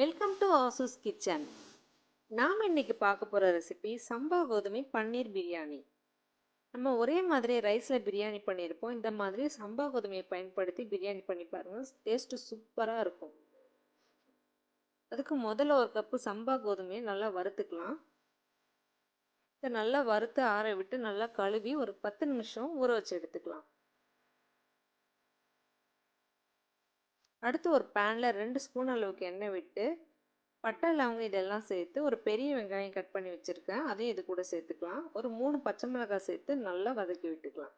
Welcome to Asus kitchen நாம் இன்னைக்கு பார்க்க போகிற ரெசிபி சம்பா கோதுமை பன்னீர் பிரியாணி. நம்ம ஒரே மாதிரி ரைஸில் பிரியாணி பண்ணியிருப்போம். இந்த மாதிரி சம்பா கோதுமையை பயன்படுத்தி பிரியாணி பண்ணி பாருங்கள் டேஸ்ட்டு சூப்பராக இருக்கும். அதுக்கு முதல்ல ஒரு கப்பு சம்பா கோதுமையை நல்லா வறுத்துக்கலாம். இதை நல்லா வறுத்து ஆற விட்டு நல்லா கழுவி ஒரு பத்து நிமிஷம் ஊற வச்சு எடுத்துக்கலாம். அடுத்து ஒரு பேனில் ரெண்டு ஸ்பூன் அளவுக்கு எண்ணெய் விட்டு பட்டை லவங்கம் இதெல்லாம் சேர்த்து ஒரு பெரிய வெங்காயம் கட் பண்ணி வச்சுருக்கேன். அதையும் இது கூட சேர்த்துக்கலாம். ஒரு மூணு பச்சை மிளகாய் சேர்த்து நல்லா வதக்கி விட்டுக்கலாம்.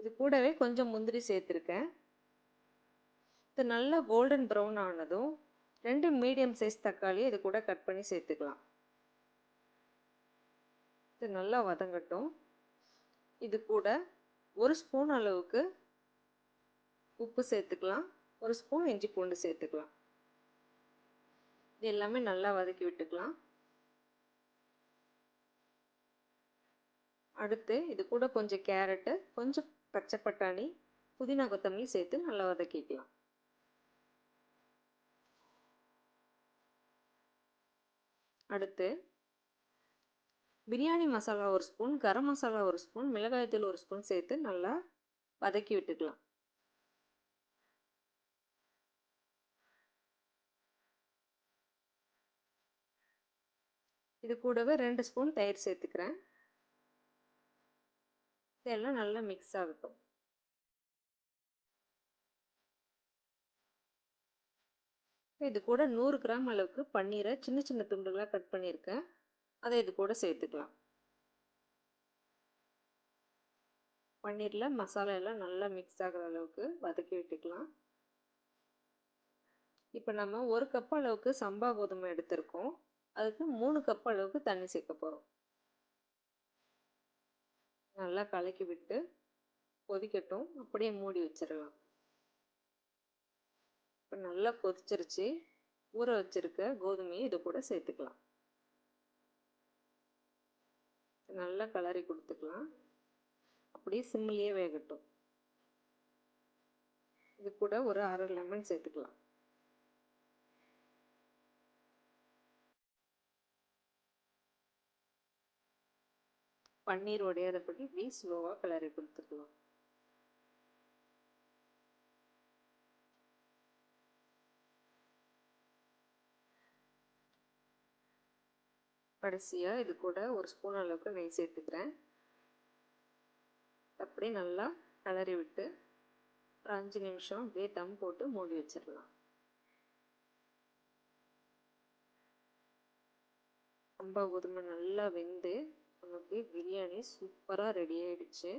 இது கூடவே கொஞ்சம் முந்திரி சேர்த்துருக்கேன். இது நல்லா கோல்டன் ப்ரௌன் ஆனதும் ரெண்டு மீடியம் சைஸ் தக்காளி இது கூட கட் பண்ணி சேர்த்துக்கலாம். இது நல்லா வதங்கட்டும். இது கூட ஒரு ஸ்பூன் அளவுக்கு உப்பு சேர்த்துக்கலாம். ஒரு ஸ்பூன் இஞ்சி பூண்டு சேர்த்துக்கலாம். இது எல்லாமே நல்லா வதக்கி விட்டுக்கலாம். அடுத்து இது கூட கொஞ்சம் கேரட்டு கொஞ்சம் பச்சை பட்டாணி புதினா கொத்தமல்லி சேர்த்து நல்லா வதக்கிக்கலாம். அடுத்து பிரியாணி மசாலா ஒரு ஸ்பூன் கரம் மசாலா ஒரு ஸ்பூன் மிளகாய்த்தூள் ஒரு ஸ்பூன் சேர்த்து நல்லா வதக்கி விட்டுக்கலாம். இது கூடவே ரெண்டு ஸ்பூன் தயிர் சேர்த்துக்கிறேன். இதெல்லாம் நல்லா மிக்ஸ் ஆகட்டும். இது கூட நூறு கிராம் அளவுக்கு பன்னீரை சின்ன சின்ன துண்டுகளாக கட் பண்ணியிருக்கேன். அதை இது கூட சேர்த்துக்கலாம். பன்னீரில் மசாலா எல்லாம் நல்லா மிக்ஸ் ஆகிற அளவுக்கு வதக்கி விட்டுக்கலாம். இப்போ நம்ம ஒரு கப் அளவுக்கு சம்பா கோதுமை எடுத்திருக்கோம். அதுக்கு மூணு கப் அளவுக்கு தண்ணி சேர்க்க போகிறோம் நல்லா கலக்கி விட்டு கொதிக்கட்டும். அப்படியே மூடி வச்சிடலாம். இப்போ நல்லா கொதிச்சிருச்சு. ஊற வச்சிருக்க கோதுமையை இது கூட சேர்த்துக்கலாம். நல்லா கலரி கொடுத்துக்கலாம். அப்படியே சிம்லேயே வேகட்டும். இது கூட ஒரு அரை லெமன் சேர்த்துக்கலாம். பன்னீர் உடையாதபடி இப்படி ஸ்லோவாக கிளறி கொடுத்துக்கலாம். கடைசியாக இது கூட ஒரு ஸ்பூன் அளவுக்கு நெய் சேர்த்துக்கிறேன். அப்படியே நல்லா கிளறி விட்டு ஒரு அஞ்சு நிமிஷம் அப்படியே தம் போட்டு மூடி வச்சிடலாம். ரொம்ப கோதுமை நல்லா வெந்து பிரியாணி சூப்பராக ரெடி ஆயிடுச்சு.